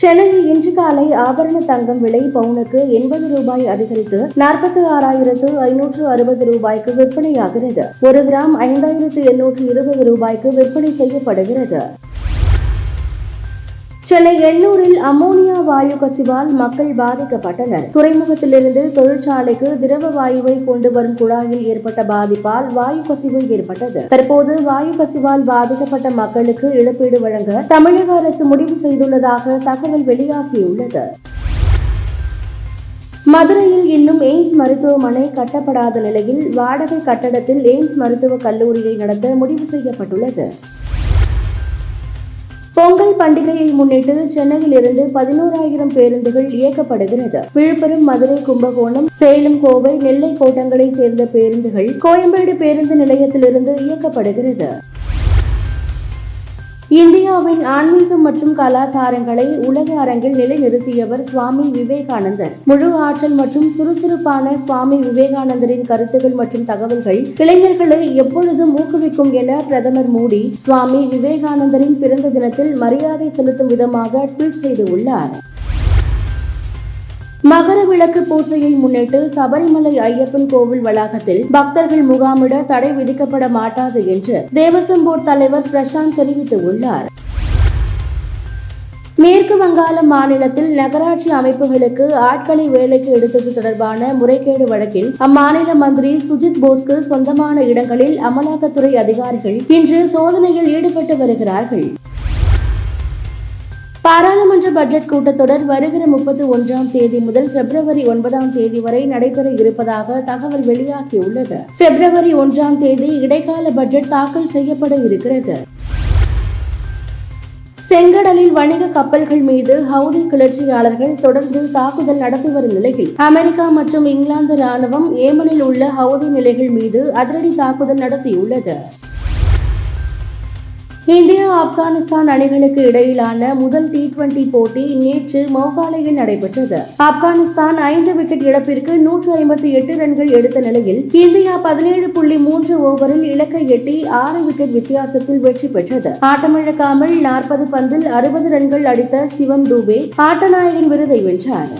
சென்னையில் இன்று காலை ஆபரண தங்கம் விலை பவுனுக்கு எண்பது ரூபாய் அதிகரித்து நாற்பத்தி ஆறாயிரத்து ஐநூற்று அறுபது ரூபாய்க்கு விற்பனையாகிறது. ஒரு கிராம் ஐந்தாயிரத்து எண்ணூற்று இருபது ரூபாய்க்கு விற்பனை செய்யப்படுகிறது. சென்னை எண்ணூரில் அமோனியா வாயு கசிவால் மக்கள் பாதிக்கப்பட்டனர். துறைமுகத்திலிருந்து தொழிற்சாலைக்கு திரவ வாயுவை கொண்டு வரும் குழாயில் ஏற்பட்ட பாதிப்பால் வாயு கசிவு ஏற்பட்டது. தற்போது வாயு கசிவால் பாதிக்கப்பட்ட மக்களுக்கு இழப்பீடு வழங்க தமிழக அரசு முடிவு செய்துள்ளதாக தகவல் வெளியாகியுள்ளது. மதுரையில் இன்னும் எய்ம்ஸ் மருத்துவமனை கட்டப்படாத நிலையில் வாடகை கட்டடத்தில் எய்ம்ஸ் மருத்துவக் கல்லூரியை நடத்த முடிவு செய்யப்பட்டுள்ளது. பொங்கல் பண்டிகையை முன்னிட்டு சென்னையில் இருந்து பதினோராயிரம் பேருந்துகள் இயக்கப்படுகிறது. விழுப்புரம் மதுரை கும்பகோணம் சேலம் கோவை நெல்லை கோட்டங்களை சேர்ந்த பேருந்துகள் கோயம்பேடு பேருந்து நிலையத்திலிருந்து இயக்கப்படுகிறது. இந்தியாவின் ஆன்மீகம் மற்றும் கலாச்சாரங்களை உலக அரங்கில் நிலைநிறுத்தியவர் சுவாமி விவேகானந்தர். முழு ஆற்றல் மற்றும் சுறுசுறுப்பான சுவாமி விவேகானந்தரின் கருத்துகள் மற்றும் தகவல்கள் இளைஞர்களை எப்பொழுதும் ஊக்குவிக்கும் என பிரதமர் மோடி சுவாமி விவேகானந்தரின் பிறந்த தினத்தில் மரியாதை செலுத்தும் விதமாக ட்வீட் செய்துள்ளார். மகர விளக்கு பூசையை முன்னிட்டு சபரிமலை ஐயப்பன் கோவில் வளாகத்தில் பக்தர்கள் முகாமிட தடை விதிக்கப்பட மாட்டாது என்று தேவசம் போர்ட் தலைவர் பிரசாந்த் தெரிவித்துள்ளார். மேற்கு வங்காள மாநிலத்தில் நகராட்சி அமைப்புகளுக்கு ஆட்களை வேலைக்கு எடுத்தது தொடர்பான முறைகேடு வழக்கில் அம்மாநில மந்திரி சுஜித் போஸ்க்கு சொந்தமான இடங்களில் அமலாக்கத்துறை அதிகாரிகள் இன்று சோதனையில் ஈடுபட்டு வருகிறார்கள். பாராளுமன்ற பட்ஜெட் கூட்டத்தொடர் வருகிற முப்பத்தி ஒன்றாம் தேதி முதல் பிப்ரவரி ஒன்பதாம் தேதி வரை நடைபெற இருப்பதாக தகவல் வெளியாகியுள்ளது. பிப்ரவரி ஒன்றாம் தேதி இடைக்கால பட்ஜெட் தாக்கல் செய்யப்பட இருக்கிறது. செங்கடலில் வணிக கப்பல்கள் மீது ஹவுதி கிளர்ச்சியாளர்கள் தொடர்ந்து தாக்குதல் நடத்தி வரும் நிலையில் அமெரிக்கா மற்றும் இங்கிலாந்து ராணுவம் ஏமனில் உள்ள ஹவுதி நிலைகள் மீது அதிரடி தாக்குதல் நடத்தியுள்ளது. இந்தியா ஆப்கானிஸ்தான் அணிகளுக்கு இடையிலான முதல் டி டுவெண்டி போட்டி நேற்று மோகாலையில் நடைபெற்றது. ஆப்கானிஸ்தான் ஐந்து விக்கெட் இழப்பிற்கு நூற்று ஐம்பத்தி எட்டு ரன்கள் எடுத்த நிலையில் இந்தியா பதினேழு புள்ளி மூன்று ஓவரில் இலக்கை எட்டி ஆறு விக்கெட் வித்தியாசத்தில் வெற்றி பெற்றது. ஆட்டமிழக்காமல் நாற்பது பந்தில் அறுபது ரன்கள் அடித்த சிவம் டூபே ஆட்டநாயகன் விருதை வென்றார்.